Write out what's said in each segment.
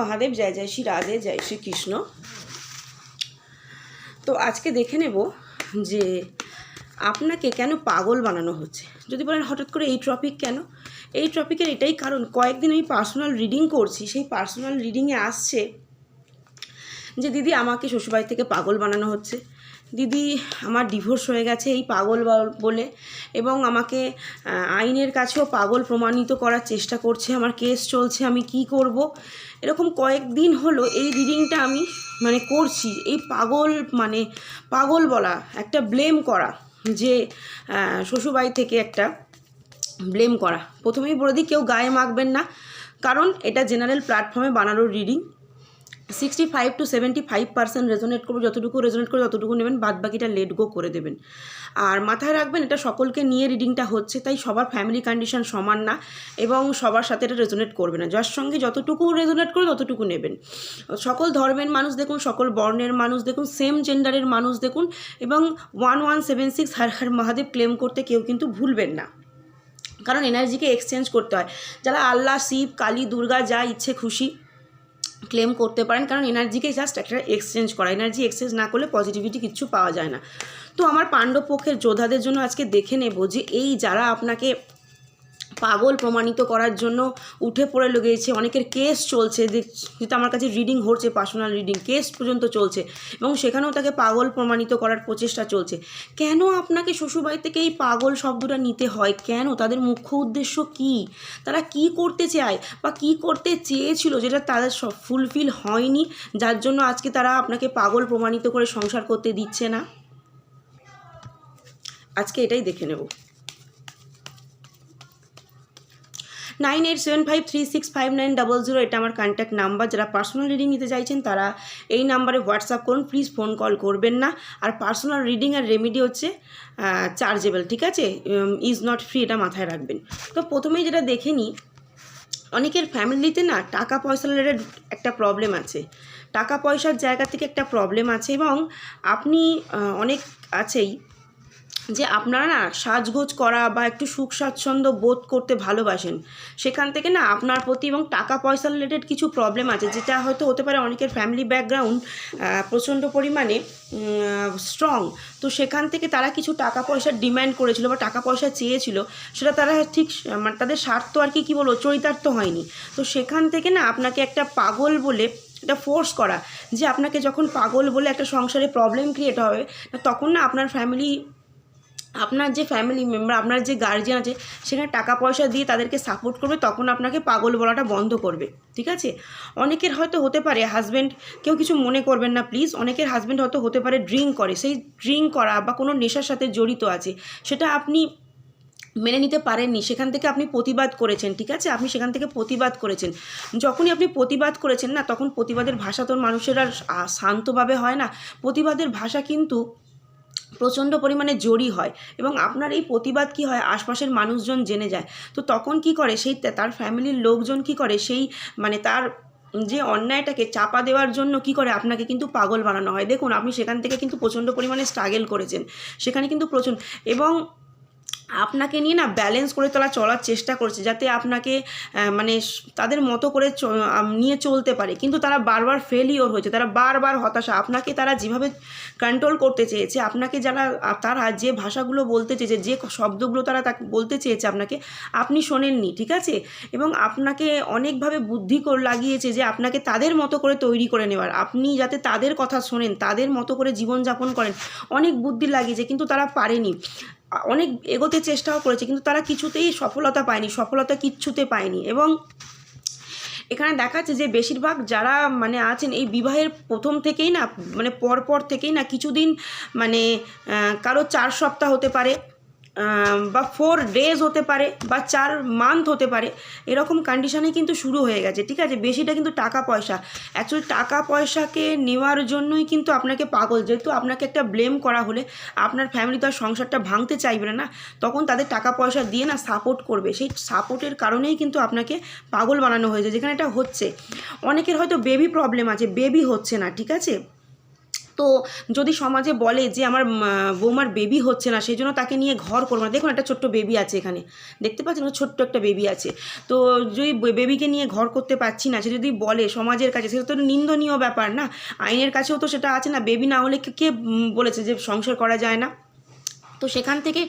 মহাদেব, জয় জয় শ্রী রাধে, জয় শ্রী কৃষ্ণ। তো আজকে দেখে নেব যে আপনাকে কেন পাগল বানানো হচ্ছে। যদি বলেন হঠাৎ করে এই টপিক কেন? এই টপিকের এটাই কারণ, কয়েকদিন আমি পার্সোনাল রিডিং করছি, সেই পার্সোনাল রিডিংয়ে আসছে যে দিদি আমাকে শ্বশুরবাড়ি থেকে পাগল বানানো হচ্ছে। দিদি, আমার ডিভোর্স হয়ে গেছে, এই পাগল বল- এবং আমাকে আইনের কাছেও পাগল প্রমাণিত করার চেষ্টা করছে, আমার কেস চলছে, আমি কি করব? এরকম কয়েকদিন হলো এই রিডিংটা আমি মানে করছি। এই পাগল মানে পাগল বলা, একটা ব্লেম করা, যে শ্বশুরবাড়ি থেকে একটা ব্লেম করা। প্রথমেই বলে দিই, কেউ গায়ে মাখবেন না, কারণ এটা জেনারেল প্ল্যাটফর্মে বানানোর reading sixty five to seventy five percent resonate করবে, যতটুকু রেজোনেট করে ততটুকু নেবেন বাদ বাকিটা লেট গো করে দেবেন। আর মাথায় রাখবেন, এটা সকলকে নিয়ে রিডিংটা হচ্ছে, তাই সবার ফ্যামিলি কন্ডিশন সমান না, এবং সবার সাথে এটা রেজোনেট করবে না। যার সঙ্গে যতটুকু রেজোনেট করে ততটুকু নেবেন। সকল ধর্মের মানুষ দেখুন, সকল বর্ণের মানুষ দেখুন সেম জেন্ডারের মানুষ দেখুন, এবং one one seven six Har Har Mahadev claim করতে কেউ কিন্তু ভুলবেন না। কারণ এনার্জিকে এক্সচেঞ্জ করতে হয়। যারা আল্লাহ, শিব, কালী, দুর্গা, যা ইচ্ছে খুশি ক্লেম করতে পারেন, কারণ এনার্জিকে জাস্ট একটা এক্সচেঞ্জ করা। এনার্জি এক্সচেঞ্জ না করলে পজিটিভিটি কিছু পাওয়া যায় না। তো আমার পাণ্ডব পক্ষের যোদ্ধাদের জন্য আজকে দেখে নেব যে এই যারা আপনাকে পাগল প্রমাণিত করার জন্য উঠে পড়ে লেগেছে। অনেকের কেস চলছে যেটা আমার কাছে রিডিং হচ্ছে পার্সোনাল রিডিং কেস পর্যন্ত চলছে এবং সেখানেও তাকে পাগল প্রমাণিত করার প্রচেষ্টা চলছে। কেন আপনাকে শ্বশুরবাড়ি থেকে এই পাগল শব্দটা নিতে হয়? কেন? তাদের মুখ্য উদ্দেশ্য কি? তারা কি করতে চায় বা কি করতে চেয়েছিল যেটা তাদের সব ফুলফিল হয়নি, যার জন্য আজকে তারা আপনাকে পাগল প্রমাণিত করে সংসার করতে দিচ্ছে না? আজকে এটাই দেখে নেব। Nine eight seven five three six five nine double zero এটা আমার কন্ট্যাক্ট নাম্বার যারা পার্সোনাল রিডিং নিতে চাইছেন, তারা এই নাম্বারে হোয়াটসঅ্যাপ করুন প্লিজ ফোন কল করবেন না। আর পার্সোনাল রিডিং আর রেমেডি হচ্ছে চার্জেবল ঠিক আছে? ইজ নট ফ্রি এটা মাথায় রাখবেন। তো প্রথমেই যেটা দেখে নিই, অনেকের ফ্যামিলিতে না টাকা পয়সা রিলেটেড একটা প্রবলেম আছে। টাকা পয়সার জায়গা থেকে একটা প্রবলেম আছে এবং আপনি অনেক আছেই যে আপনারা না সাজগোজ করা বা একটু সুখ স্বাচ্ছন্দ্য বোধ করতে ভালোবাসেন, সেখান থেকে না আপনার প্রতি এবং টাকা পয়সা রিলেটেড কিছু প্রবলেম আছে, যেটা হয়তো হতে পারে অনেকের ফ্যামিলি ব্যাকগ্রাউন্ড প্রচণ্ড পরিমাণে স্ট্রং তো সেখান থেকে তারা কিছু টাকা পয়সার ডিম্যান্ড করেছিল বা টাকা পয়সা চেয়েছিল, সেটা তারা ঠিক মানে তাদের স্বার্থ আর কি, কী বলব, চরিতার্থ হয়নি। তো সেখান থেকে না আপনাকে একটা পাগল বলে এটা ফোর্স করা, যে আপনাকে যখন পাগল বলে একটা সংসারে প্রবলেম ক্রিয়েট হবে, তখন না আপনার ফ্যামিলি আপনার যে ফ্যামিলি মেম্বার আপনার যে গার্জিয়ান আছে, সেখানে টাকা পয়সা দিয়ে তাদেরকে সাপোর্ট করবে, তখন আপনাকে পাগল বলাটা বন্ধ করবে, ঠিক আছে? অনেকের হয়তো হতে পারে হাজব্যান্ড কেউ কিছু মনে করবেন না প্লিজ অনেকের হাজব্যান্ড হয়তো হতে পারে ড্রিঙ্ক করে, সেই ড্রিঙ্ক করা বা কোনো নেশার সাথে জড়িত আছে, সেটা আপনি মেনে নিতে পারেননি, সেখান থেকে আপনি প্রতিবাদ করেছেন, ঠিক আছে? আপনি সেখান থেকে প্রতিবাদ করেছেন। যখনই আপনি প্রতিবাদ করেছেন না, তখন প্রতিবাদের ভাষা তো মানুষের আর শান্তভাবে হয় না। প্রতিবাদের ভাষা কিন্তু প্রচণ্ড পরিমাণে জড়ি হয় এবং আপনার এই প্রতিবাদ কি হয়? আশপাশের মানুষজন জেনে যায়। তো তখন কি করে? সেই তার ফ্যামিলির লোকজন কি করে? সেই মানে তার যে অন্যায়টাকে চাপা দেওয়ার জন্য কি করে আপনাকে কিন্তু পাগল বানানো হয়? দেখুন, আপনি সেখান থেকে কিন্তু প্রচণ্ড পরিমাণে স্ট্রাগেল করেছেন। সেখানে কিন্তু প্রচুর এবং আপনাকে নিয়ে না ব্যালেন্স করে তোলা, চলার চেষ্টা করছে যাতে আপনাকে মানে তাদের মতো করে নিয়ে চলতে পারে। কিন্তু তারা বারবার ফেলিওর হয়েছে, তারা বারবার হতাশা। আপনাকে তারা যেভাবে কন্ট্রোল করতে চেয়েছে, আপনাকে যারা তারা যে ভাষাগুলো বলতে চেয়েছে, যে শব্দগুলো তারা তাকে, বলতে চেয়েছে আপনাকে, আপনি শোনেননি, ঠিক আছে? এবং আপনাকে অনেকভাবে বুদ্ধি করে, লাগিয়েছে যে আপনাকে তাদের মতো করে তৈরি করে নেওয়ার। আপনি যাতে তাদের কথা শোনেন, তাদের মতো করে জীবনযাপন করেন, অনেক বুদ্ধি লাগিয়েছে, কিন্তু তারা পারেনি। অনেক এগোতে চেষ্টাও করেছে, কিন্তু তারা কিছুতেই সফলতা পায়নি, সফলতা কিচ্ছুতে পায়নি। এবং এখানে দেখাচ্ছে যে বেশিরভাগ যারা মানে আছেন, এই বিবাহের প্রথম থেকেই না মানে পরপর থেকেই না, কিছুদিন মানে কারও চার সপ্তাহ হতে পারে বা ফোর ডেজ হতে পারে বা চার মান্থ হতে পারে, এরকম কন্ডিশনে কিন্তু শুরু হয়ে গেছে, ঠিক আছে? বেশিটা কিন্তু টাকা পয়সা। অ্যাকচুয়ালি টাকা পয়সাকে নেওয়ার জন্যই কিন্তু আপনাকে পাগল। যেহেতু আপনাকে একটা ব্লেম করা হলে আপনার ফ্যামিলি তো আর সংসারটা ভাঙতে চাইবে না তখন তাদের টাকা পয়সা দিয়ে না সাপোর্ট করবে। সেই সাপোর্টের কারণেই কিন্তু আপনাকে পাগল বানানো হয়েছে, যেখানে এটা হচ্ছে। অনেকের হয়তো বেবি প্রবলেম আছে বেবি হচ্ছে না, ঠিক আছে? তো যদি সমাজে বলে যে আমার বৌমার বেবি হচ্ছে না সেই জন্য তাকে নিয়ে ঘর করব না। দেখুন একটা ছোট্ট বেবি আছে এখানে। দেখতে পাচ্ছেন ছোট্ট একটা বেবি আছে। তো যদি বেবিকে নিয়ে ঘর করতে পারছি না, সে যদি বলে সমাজের কাছে, সেটা তো নিন্দনীয় ব্যাপার না? আইনের কাছেও তো সেটা আছে না। বেবি না হলে কে বলেছে যে সংসার করা যায় না? তো সেখান থেকে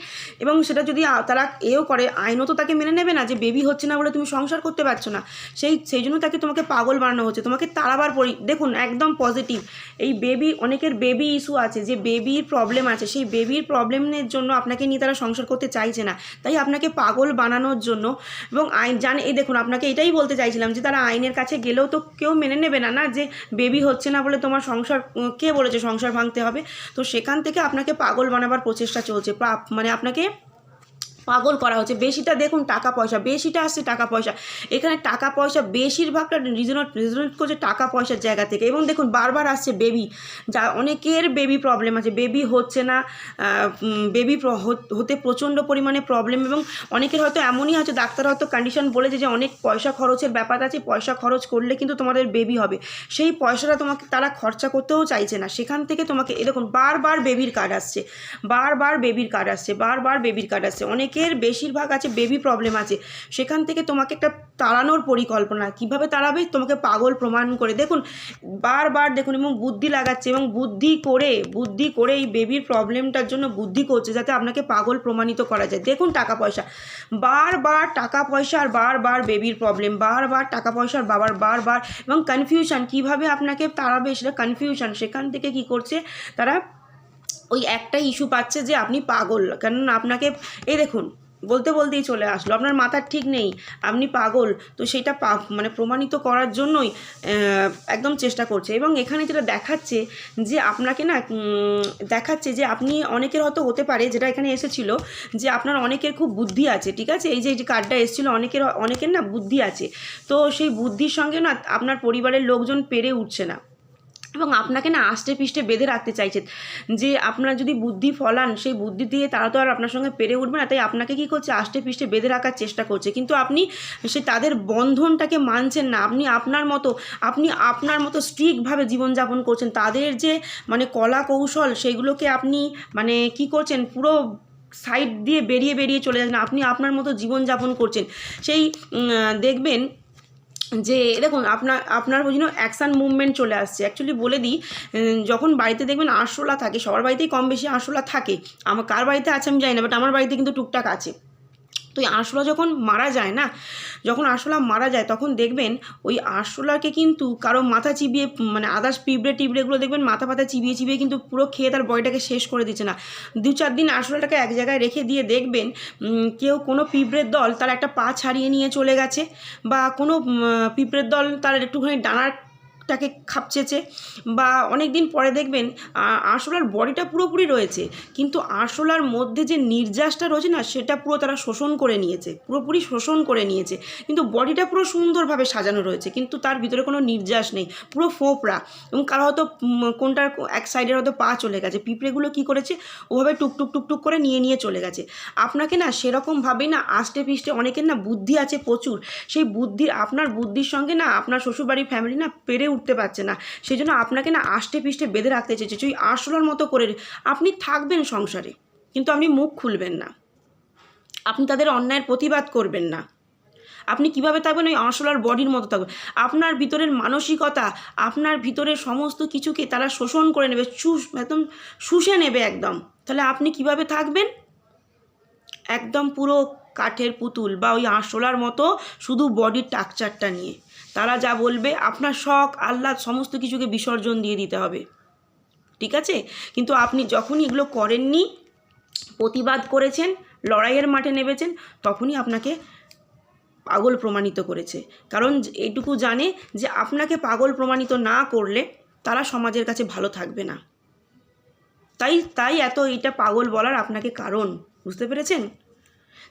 এবং সেটা যদি তারা এও করে, আইনও তো তাকে মেনে নেবে না যে বেবি হচ্ছে না বলে তুমি সংসার করতে পারছ না। সেই সেই জন্য তাকে তোমাকে পাগল বানানো হচ্ছে, তোমাকে তাড়াবার পরি, দেখুন একদম পজিটিভ এই বেবি, অনেকের বেবি ইস্যু আছে, যে বেবির প্রবলেম আছে, সেই বেবির প্রবলেমের জন্য আপনাকে নিয়ে তারা সংসার করতে চাইছে না। তাই আপনাকে পাগল বানানোর জন্য এবং আইন জানে, এই দেখুন আপনাকে এটাই বলতে চাইছিলাম যে তারা আইনের কাছে গেলেও তো কেউ মেনে নেবে না না যে বেবি হচ্ছে না বলে তোমার সংসার, কে বলেছে সংসার ভাঙতে হবে? তো সেখান থেকে আপনাকে পাগল বানাবার প্রচেষ্টা চলছে। পা- মানে আপনাকে পাগল করা হচ্ছে। বেশিটা দেখুন টাকা পয়সা, বেশিটা আসছে টাকা পয়সা। এখানে টাকা পয়সা বেশিরভাগটা রিজনেট রিজনেট করছে টাকা পয়সার জায়গা থেকে। এবং দেখুন বারবার আসছে বেবি যা অনেকের বেবি প্রবলেম আছে। বেবি হচ্ছে না বেবি হতে প্রচণ্ড পরিমাণে প্রবলেম এবং অনেকের হয়তো এমনই হয়তো ডাক্তার হয়তো কন্ডিশন বলেছে যে অনেক পয়সা খরচের ব্যাপার আছে, পয়সা খরচ করলে কিন্তু তোমাদের বেবি হবে। সেই পয়সাটা তোমাকে তারা খরচা করতেও চাইছে না। সেখান থেকে তোমাকে, এ দেখুন বারবার বেবির কার্ড আসছে। বারবার বেবির কার্ড আসছে। বারবার বেবির কার্ড আসছে। অনেকের বেশিরভাগ আছে বেবি প্রবলেম আছে। সেখান থেকে তোমাকে একটা তাড়ানোর পরিকল্পনা, কীভাবে তাড়াবে? তোমাকে পাগল প্রমাণ করে। দেখুন, বারবার দেখুন, এবং বুদ্ধি লাগাচ্ছে, এবং বুদ্ধি করে বুদ্ধি করে এই বেবির প্রবলেমটার জন্য বুদ্ধি করছে, যাতে আপনাকে পাগল প্রমাণিত করা যায়। দেখুন, টাকা পয়সা। বারবার টাকা পয়সা আর বারবার বেবির প্রবলেম বারবার টাকা পয়সার বাবার বারবার, এবং কনফিউশন কীভাবে আপনাকে তাড়াবে সেটা কনফিউশন সেখান থেকে কি করছে? তারা ওই একটাই ইস্যু পাচ্ছে যে আপনি পাগল। কেননা আপনাকে, এই দেখুন, বলতে বলতেই চলে আসলো, আপনার মাথার ঠিক নেই, আপনি পাগল, তো সেটা পা মানে প্রমাণিত করার জন্যই একদম চেষ্টা করছে। এবং এখানে যেটা দেখাচ্ছে যে আপনাকে না দেখাচ্ছে যে আপনি অনেকের হয়তো হতে পারে, যেটা এখানে এসেছিল, যে আপনার অনেকের খুব বুদ্ধি আছে, ঠিক আছে? এই যে কার্ডটা এসেছিল, অনেকের অনেকের না বুদ্ধি আছে। তো সেই বুদ্ধির সঙ্গে না, আপনার পরিবারের লোকজন পেরে উঠছে না। এবং আপনাকে না আষ্টে পিষ্টে বেঁধে রাখতে চাইছে। যে আপনার যদি বুদ্ধি ফলান, সেই বুদ্ধি দিয়ে তারা তো আর আপনার সঙ্গে পেরে উঠবে না, তাই আপনাকে কী করছে? আষ্টে পিষ্টে বেঁধে রাখার চেষ্টা করছে। কিন্তু আপনি সে তাদের বন্ধনটাকে মানছেন না। আপনি আপনার মতো, আপনি আপনার মতো স্ট্রিক্টভাবে জীবনযাপন করছেন। তাদের যে মানে কলা কৌশল, সেগুলোকে আপনি মানে কি করছেন? পুরো সাইড দিয়ে বেরিয়ে বেরিয়ে চলে যাচ্ছেন। আপনি আপনার মতো জীবনযাপন করছেন। সেই দেখবেন যে দেখুন, আপনার আপনার জন্য অ্যাকশান মুভমেন্ট চলে আসছে। অ্যাকচুয়ালি বলে দিই যখন বাড়িতে দেখবেন আরশোলা থাকে, সবার বাড়িতেই কম বেশি আরশোলা থাকে। আমার কার বাড়িতে আছে আমি জানি না বাট আমার বাড়িতে কিন্তু টুকটাক আছে। তো এই আরশোলা যখন মারা যায় না, যখন আরশোলা মারা যায় তখন দেখবেন ওই আরশোলাকে কিন্তু কারও মাথা চিবিয়ে মানে আদার্স পিঁপড়ে টিবড়েগুলো দেখবেন মাথা পাতা চিবিয়ে চিবিয়ে কিন্তু পুরো খেয়ে তার বডিটাকে শেষ করে দিচ্ছে না। দু চার দিন আরশোলাটাকে এক জায়গায় রেখে দিয়ে দেখবেন কেউ কোনো পিঁপড়ের দল তার একটা পা ছাড়িয়ে নিয়ে চলে গেছে বা কোনো পিঁপড়ের দল তার একটুখানি ডানার টাকে খাপচেছে বা অনেক দিন পরে দেখবেন আরশোলার বডিটা পুরোপুরি রয়েছে, কিন্তু আরশোলার মধ্যে যে নির্যাসটা রয়েছে না, সেটা পুরো তারা শোষণ করে নিয়েছে, পুরোপুরি শোষণ করে নিয়েছে, কিন্তু বডিটা পুরো সুন্দরভাবে সাজানো রয়েছে, কিন্তু তার ভিতরে কোনো নির্যাস নেই, পুরো ফোঁপড়া, এবং কারও হয়তো কোনটার এক সাইডের হয়তো পা চলে গেছে, পিঁপড়েগুলো কী করেছে, ওভাবে টুকটুক টুকটুক করে নিয়ে নিয়ে চলে গেছে, আপনাকে না সেরকমভাবেই না আষ্টে পিষ্টে অনেকের না বুদ্ধি আছে প্রচুর, সেই বুদ্ধির আপনার বুদ্ধির সঙ্গে না আপনার শ্বশুরবাড়ির ফ্যামিলি না পেরে উঠতে পারছে না। সেই জন্য আপনাকে না আষ্টে পিষ্টে বেঁধে রাখতে চেয়েছে। ওই আরশোলার মতো করে আপনি থাকবেন সংসারে, কিন্তু আপনি মুখ খুলবেন না। আপনি তাদের অন্যায়ের প্রতিবাদ করবেন না। আপনি কীভাবে থাকবেন? ওই আরশোলার বডির মতো থাকবেন। আপনার ভিতরের মানসিকতা, আপনার ভিতরের সমস্ত কিছুকে তারা শোষণ করে নেবে একদম শুষে নেবে একদম। তাহলে আপনি কীভাবে থাকবেন? একদম পুরো কাঠের পুতুল বা ওই আরশোলার মতো শুধু বডির টাকচারটা নিয়ে। তারা যা বলবে, আপনার শখ, আহ্লাদ, সমস্ত কিছুকে বিসর্জন দিয়ে দিতে হবে। ঠিক আছে? কিন্তু আপনি যখনই এগুলো করেননি, প্রতিবাদ করেছেন, লড়াইয়ের মাঠে নেমেছেন, তখনই আপনাকে পাগল প্রমাণিত করেছে। কারণ এইটুকু জানে যে আপনাকে পাগল প্রমাণিত না করলে তারা সমাজের কাছে ভালো থাকবে না। তাই তাই এত এটা পাগল বলার আপনাকে কারণ। বুঝতে পেরেছেন?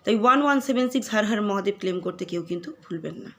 তাই one one seven six Har Har Mahadev claim করতে কেউ কিন্তু ভুলবেন না।